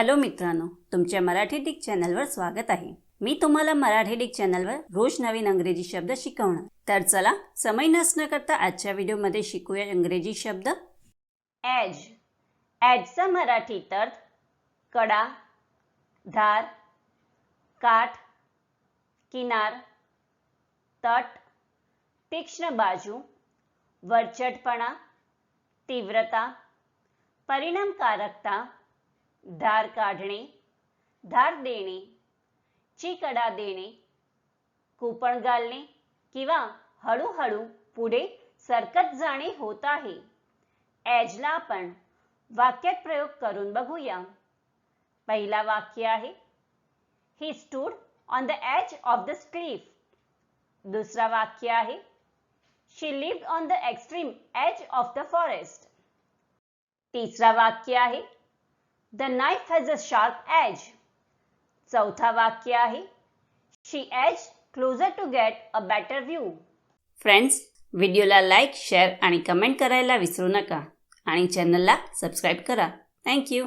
Hello मित्रांनो तुमच्या Marathi Dick चॅनलवर स्वागत आहे. मी तुम्हाला मराठी डिक चॅनलवर रोज नवीन अंग्रेजी शब्द शिकवणार. तर चला समय नसणं करता आजच्या व्हिडिओमध्ये शिकूया इंग्रजी शब्द. एज एजचा मराठी अर्थ कडा धार काठ किनार तट तीक्ष्ण बाजू वरचटपणा तीव्रता परिणामकारकता धार काढणे धार देणे चिकडा देणे कुपण घालणे किंवा हळूहळू पुढे सरकत जाणे होत आहे. एजला आपण वाक्यात प्रयोग करून बघूया. पहिला वाक्य आहे he stood on the edge of the cliff दुसरा वाक्य आहे she lived on the extreme edge of the forest तिसरा वाक्य आहे the knife has a sharp edge चौथा वाक्य आहे. She edge closer to get a better view friends व्हिडिओला लाईक शेअर आणि कमेंट करायला विसरू नका. आणि चॅनलला सबस्क्राईब करा. थँक्यू